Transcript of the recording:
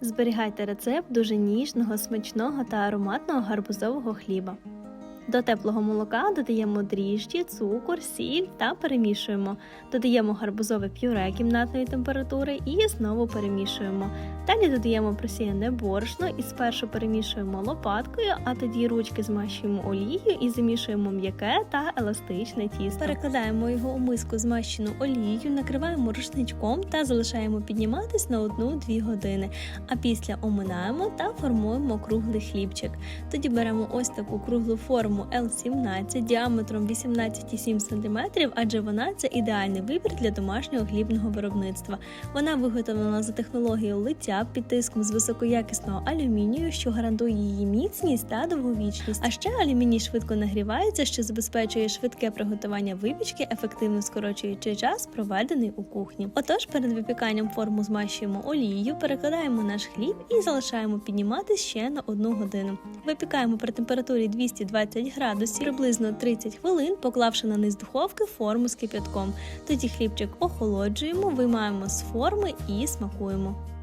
Зберігайте рецепт дуже ніжного, смачного та ароматного гарбузового хліба. До теплого молока додаємо дріжджі, цукор, сіль та перемішуємо. Додаємо гарбузове пюре кімнатної температури і знову перемішуємо. Далі додаємо просіяне борошно і спершу перемішуємо лопаткою, а тоді ручки змащуємо олією і замішуємо м'яке та еластичне тісто. Перекладаємо його у миску змащену олією, накриваємо рушничком та залишаємо підніматись на 1-2 години. А після оминаємо та формуємо круглий хлібчик. Тоді беремо ось таку круглу форму L17 діаметром 18,7 см, адже вона це ідеальний вибір для домашнього хлібного виробництва. Вона виготовлена за технологією лиття під тиском з високоякісного алюмінію, що гарантує її міцність та довговічність. А ще алюміній швидко нагрівається, що забезпечує швидке приготування випічки, ефективно скорочуючи час, проведений у кухні. Отож, перед випіканням форму змащуємо олією, перекладаємо наш хліб і залишаємо підніматись ще на одну годину. Випікаємо при температурі 220 градусів приблизно 30 хвилин, поклавши на низ духовки форму з кип'ятком. Тоді хлібчик охолоджуємо, виймаємо з форми і смакуємо.